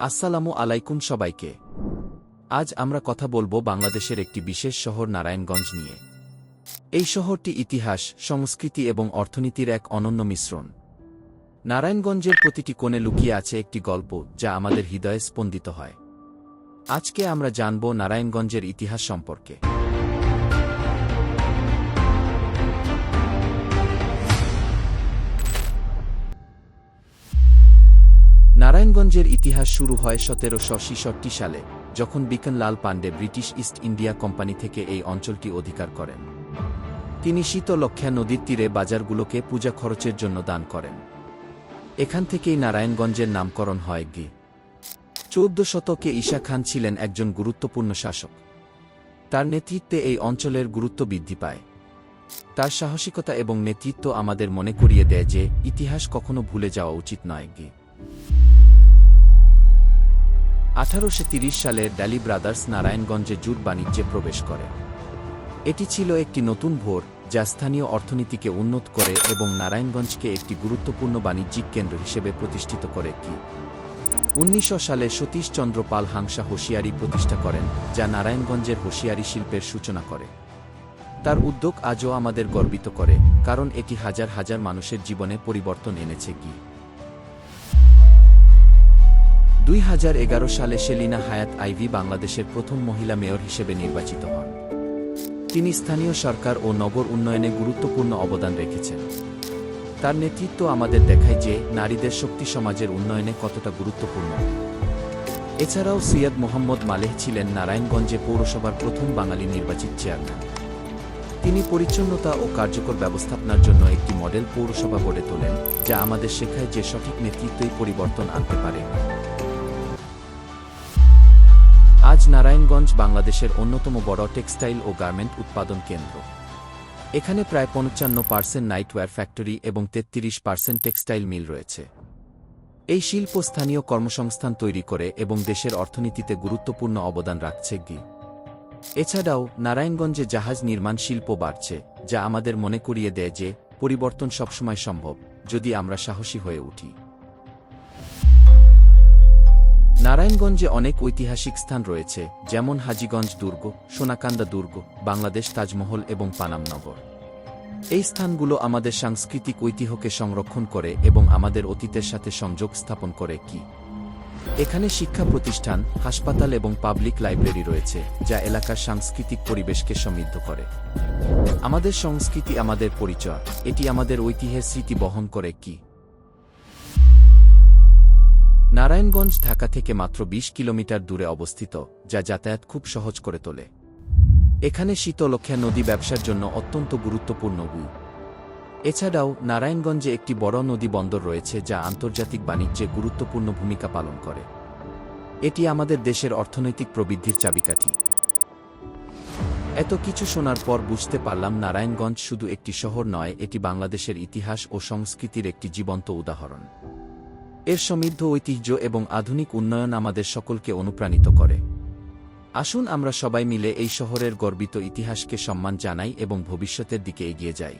আসসালামু আলাইকুম সবাইকে। আজ আমরা কথা বলব বাংলাদেশের একটি বিশেষ শহর নারায়ণগঞ্জ নিয়ে। এই শহরটি ইতিহাস, সংস্কৃতি এবং অর্থনীতির এক অনন্য মিশ্রণ। নারায়ণগঞ্জের প্রতিটি কোণে লুকিয়ে আছে একটি গল্প যা আমাদের হৃদয়ে স্পন্দিত হয়। আজকে আমরা জানব নারায়ণগঞ্জের ইতিহাস সম্পর্কে। নারায়ণগঞ্জের ইতিহাস শুরু হয় সতেরোশো ছিষট্টি সালে, যখন Bikanlal Pandey British East India company থেকে এই অঞ্চলটি অধিকার করেন। তিনি শীতলক্ষা নদীর তীরে বাজারগুলোকে পূজা খরচের জন্য দান করেন। এখান থেকেই নারায়ণগঞ্জের নামকরণ হয় গি। চৌদ্দ শতকে ঈশা খান ছিলেন একজন গুরুত্বপূর্ণ শাসক। তার নেতৃত্বে এই অঞ্চলের গুরুত্ব বৃদ্ধি পায়। তার সাহসিকতা এবং নেতৃত্ব আমাদের মনে করিয়ে দেয় যে, ইতিহাস কখনো ভুলে যাওয়া উচিত নয় গি। আঠারোশো সালে ড্যালি ব্রাদার্স নারায়ণগঞ্জে জুট বাণিজ্যে প্রবেশ করে। এটি ছিল একটি নতুন ভোর, যা স্থানীয় অর্থনীতিকে উন্নত করে এবং নারায়ণগঞ্জকে একটি গুরুত্বপূর্ণ বাণিজ্যিক কেন্দ্র হিসেবে প্রতিষ্ঠিত করে কি উনিশশো সালে সতীশ চন্দ্র পাল হাংসা হোশিয়ারি প্রতিষ্ঠা করেন, যা নারায়ণগঞ্জের হোশিয়ারি শিল্পের সূচনা করে। তার উদ্যোগ আজও আমাদের গর্বিত করে, কারণ এটি হাজার হাজার মানুষের জীবনে পরিবর্তন এনেছে কি দুই হাজার এগারো সালে সেলিনা হায়াত আইভি বাংলাদেশের প্রথম মহিলা মেয়র হিসেবে নির্বাচিত হন। তিনি স্থানীয় সরকার ও নগর উন্নয়নে গুরুত্বপূর্ণ অবদান রেখেছেন। তার নেতৃত্ব আমাদের দেখায় যে নারীদের শক্তি সমাজের উন্নয়নে কতটা গুরুত্বপূর্ণ। এছাড়াও সৈয়দ মোহাম্মদ মালেহ ছিলেন নারায়ণগঞ্জে পৌরসভার প্রথম বাঙালি নির্বাচিত চেয়ারম্যান। তিনি পরিচ্ছন্নতা ও কার্যকর ব্যবস্থাপনার জন্য একটি মডেল পৌরসভা গড়ে তোলেন, যা আমাদের শেখায় যে সঠিক নেতৃত্বই পরিবর্তন আনতে পারে। আজ নারায়ণগঞ্জ বাংলাদেশের অন্যতম বড় টেক্সটাইল ও গার্মেন্ট উৎপাদন কেন্দ্র। এখানে প্রায় পঞ্চান্ন পার্সেন্ট নাইটওয়্যার ফ্যাক্টরি এবং তেত্রিশ পার্সেন্ট টেক্সটাইল মিল রয়েছে। এই শিল্প স্থানীয় কর্মসংস্থান তৈরি করে এবং দেশের অর্থনীতিতে গুরুত্বপূর্ণ অবদান রাখছে গি। এছাড়াও, নারায়ণগঞ্জে জাহাজ নির্মাণ শিল্প বাড়ছে, যা আমাদের মনে করিয়ে দেয় যে, পরিবর্তন সবসময় সম্ভব, যদি আমরা সাহসী হয়ে উঠি। নারায়ণগঞ্জে অনেক ঐতিহাসিক স্থান রয়েছে, যেমন হাজীগঞ্জ দুর্গ, সোনাকান্দা দুর্গ, বাংলাদেশ তাজমহল এবং পানামনগর। এই স্থানগুলো আমাদের সাংস্কৃতিক ঐতিহ্যকে সংরক্ষণ করে এবং আমাদের অতীতের সাথে সংযোগ স্থাপন করে কি? এখানে শিক্ষা প্রতিষ্ঠান, হাসপাতাল এবং পাবলিক লাইব্রেরি রয়েছে, যা এলাকার সাংস্কৃতিক পরিবেশকে সমৃদ্ধ করে। আমাদের সংস্কৃতি আমাদের পরিচয়, এটি আমাদের ঐতিহ্যের স্মৃতি বহন করে কি? নারায়ণগঞ্জ ঢাকা থেকে মাত্র ২০ কিলোমিটার দূরে অবস্থিত, যা যাতায়াত খুব সহজ করে তোলে। এখানে শীতলক্ষা নদী ব্যবসার জন্য অত্যন্ত গুরুত্বপূর্ণ উই এছাড়াও নারায়ণগঞ্জে একটি বড় নদী বন্দর রয়েছে, যা আন্তর্জাতিক বাণিজ্যে গুরুত্বপূর্ণ ভূমিকা পালন করে। এটি আমাদের দেশের অর্থনৈতিক প্রবৃদ্ধির চাবিকাঠি। এত কিছু শোনার পর বুঝতে পারলাম নারায়ণগঞ্জ শুধু একটি শহর নয়, এটি বাংলাদেশের ইতিহাস ও সংস্কৃতির একটি জীবন্ত উদাহরণ। এর সমৃদ্ধ ঐতিহ্য এবং আধুনিক উন্নয়ন আমাদের সকলকে অনুপ্রাণিত করে। আসুন আমরা সবাই মিলে এই শহরের গর্বিত ইতিহাসকে সম্মান জানাই এবং ভবিষ্যতের দিকে এগিয়ে যাই।